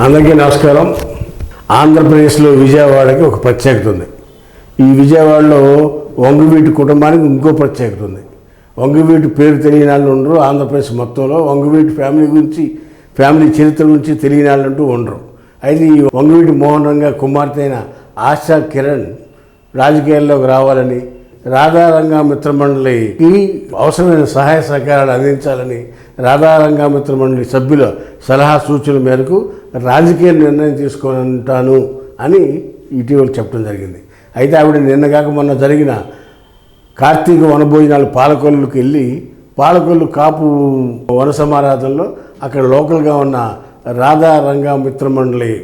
అందరికీ నమస్కారం. ఆంధ్రప్రదేశ్లో విజయవాడకి ఒక ప్రత్యేకత ఉంది. ఈ విజయవాడలో వంగవీటి కుటుంబానికి ఇంకో ప్రత్యేకత ఉంది. వంగవీటి పేరు తెలియని వాళ్ళు ఉండరు. ఆంధ్రప్రదేశ్ మొత్తంలో వంగవీటి ఫ్యామిలీ గురించి ఫ్యామిలీ చరిత్ర గురించి తెలియని వాళ్ళు అంటూ ఉండరు. అయితే ఈ వంగవీటి మోహన్ రంగ కుమార్తె అయిన ఆశా కిరణ్ రాజకీయాల్లోకి రావాలని రాధారంగా మిత్రమండలికి అవసరమైన సహాయ సహకారాలు అందించాలని రాధారంగా మిత్రమండలి సభ్యుల సలహా సూచనల మేరకు రాజకీయ నిర్ణయం తీసుకొని ఉంటాను అని ఇటీవల చెప్పడం జరిగింది. అయితే ఆవిడ నిన్న కాక మొన్న జరిగిన కార్తీక వనభోజనాలు పాలకొల్లుకి వెళ్ళి పాలకొల్లు కాపు వన సమారాధనలో అక్కడ లోకల్గా ఉన్న రాధారంగా మిత్రమండలి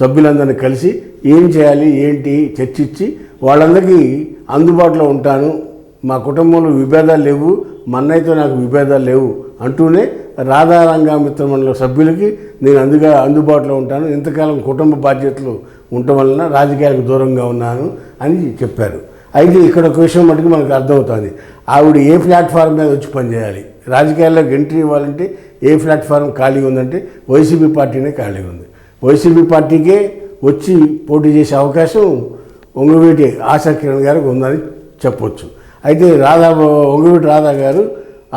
సభ్యులందరినీ కలిసి ఏం చేయాలి ఏంటి చర్చించి వాళ్ళందరికీ అందుబాటులో ఉంటాను. మా కుటుంబంలో విభేదాలు లేవు. మా అన్నయ్యతో నాకు విభేదాలు లేవు అంటూనే రాధారంగా మిత్రమండల సభ్యులకి నేను అందుగా అందుబాటులో ఉంటాను. ఇంతకాలం కుటుంబ బాధ్యతలు ఉండటం వలన రాజకీయాలకు దూరంగా ఉన్నాను అని చెప్పారు. అయితే ఇక్కడ ఒక విషయం మటుకు మనకు అర్థమవుతుంది. ఆవిడ ఏ ప్లాట్ఫామ్ మీద వచ్చి పనిచేయాలి? రాజకీయాల్లోకి ఎంట్రీ ఇవ్వాలంటే ఏ ప్లాట్ఫామ్ ఖాళీగా ఉందంటే వైసీపీ పార్టీనే ఖాళీగా ఉంది. వైసీపీ పార్టీకే వచ్చి పోటీ చేసే అవకాశం ఒంగువీటి ఆశా కిరణ్ గారికి ఉందని చెప్పొచ్చు. అయితే రాధా ఒంగవీటి రాధా గారు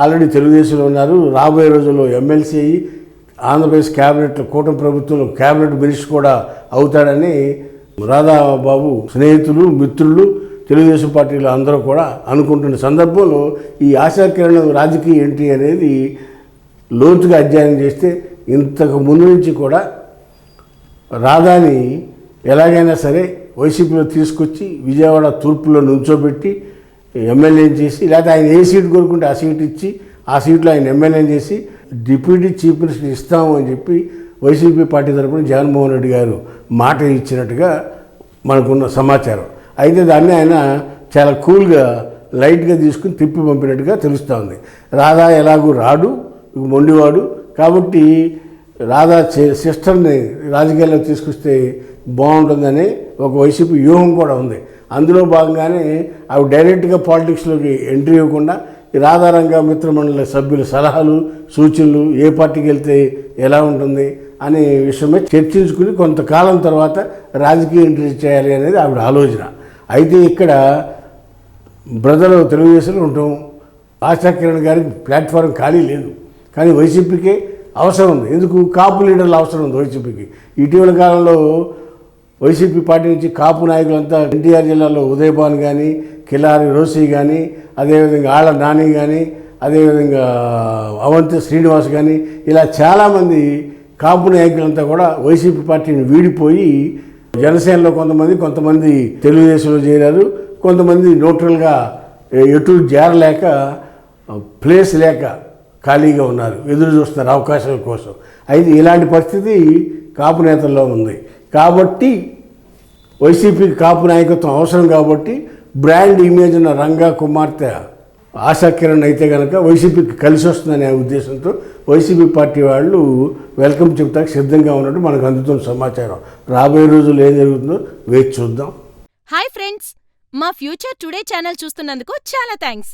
ఆల్రెడీ తెలుగుదేశంలో ఉన్నారు. రాబోయే రోజుల్లో ఎమ్మెల్సీ అయ్యి ఆంధ్రప్రదేశ్ క్యాబినెట్లో కూటమి ప్రభుత్వంలో క్యాబినెట్ మినిస్టర్ కూడా అవుతాడని రాధాబాబు స్నేహితులు మిత్రులు తెలుగుదేశం పార్టీలో అందరూ కూడా అనుకుంటున్న సందర్భంలో ఈ ఆశాకిరణ్ రాజకీయ ఎంట్రీ అనేది లోతుగా అధ్యయనం చేస్తే ఇంతకు ముందు నుంచి కూడా రాధాని ఎలాగైనా సరే వైసీపీలో తీసుకొచ్చి విజయవాడ తూర్పులో నుంచోబెట్టి ఎమ్మెల్యేని చేసి లేకపోతే ఆయన ఏ సీట్ కోరుకుంటే ఆ సీట్ ఇచ్చి ఆ సీట్లో ఆయన ఎమ్మెల్యేని చేసి డిప్యూటీ చీఫ్ మినిస్టర్ ఇస్తాము అని చెప్పి వైసీపీ పార్టీ తరపున జగన్మోహన్ రెడ్డి గారు మాట ఇచ్చినట్టుగా మనకున్న సమాచారం. అయితే దాన్ని ఆయన చాలా కూల్గా లైట్గా తీసుకుని తిప్పి పంపినట్టుగా తెలుస్తూ ఉంది రాధా ఎలాగూ రాడు మొండివాడు. కాబట్టి రాధా సిస్టర్ని రాజకీయాల్లో తీసుకొస్తే బాగుంటుందని ఒక వైసీపీ వ్యూహం కూడా ఉంది. అందులో భాగంగానే అవి డైరెక్ట్గా పాలిటిక్స్లోకి ఎంట్రీ ఇవ్వకుండా ఈ రాధారంగ మిత్రమండలి సభ్యుల సలహాలు సూచనలు ఏ పార్టీకి వెళ్తే ఎలా ఉంటుంది అనే విషయమే చర్చించుకుని కొంతకాలం తర్వాత రాజకీయ ఎంట్రీ చేయాలి అనేది ఆవిడ ఆలోచన. అయితే ఇక్కడ బ్రదర్ తెలుగుదేశంలో ఉంటాం. ఆశా కిరణ్ గారికి ప్లాట్ఫారం ఖాళీ లేదు. కానీ వైసీపీకే అవసరం ఉంది. ఎందుకు? కాపు లీడర్లు అవసరం ఉంది వైసీపీకి. ఇటీవల కాలంలో వైసీపీ పార్టీ నుంచి కాపు నాయకులంతా ఎన్టీఆర్ జిల్లాలో ఉదయభాన్ కానీ కిలారి రోసి కానీ అదేవిధంగా ఆళ్ళ నాని కానీ అదేవిధంగా అవంతి శ్రీనివాస్ కానీ ఇలా చాలామంది కాపు నాయకులంతా కూడా వైసీపీ పార్టీని వీడిపోయి జనసేనలో కొంతమంది కొంతమంది తెలుగుదేశంలో చేరారు. కొంతమంది న్యూట్రల్గా ఎటు జేరలేక ప్లేస్ లేక ఖాళీగా ఉన్నారు. ఎదురు చూస్తున్నారు అవకాశం కోసం. అయితే ఇలాంటి పరిస్థితి కాపు నేతల్లో ఉంది. కాబట్టి వైసీపీకి కాపు నాయకత్వం అవసరం కాబట్టి బ్రాండ్ ఇమేజ్ ఉన్న రంగా కుమార్తె ఆశాకిరణ్ అయితే కనుక వైసీపీకి కలిసి వస్తుందనే ఉద్దేశంతో వైసీపీ పార్టీ వాళ్ళు వెల్కమ్ చెప్తాకి సిద్ధంగా ఉన్నట్టు మనకు అందుతున్న సమాచారం. రాబోయే రోజులు ఏం జరుగుతుందో వేచి చూద్దాం. హాయ్ ఫ్రెండ్స్ మా ఫ్యూచర్ టుడే ఛానల్ చూస్తున్నందుకు చాలా థ్యాంక్స్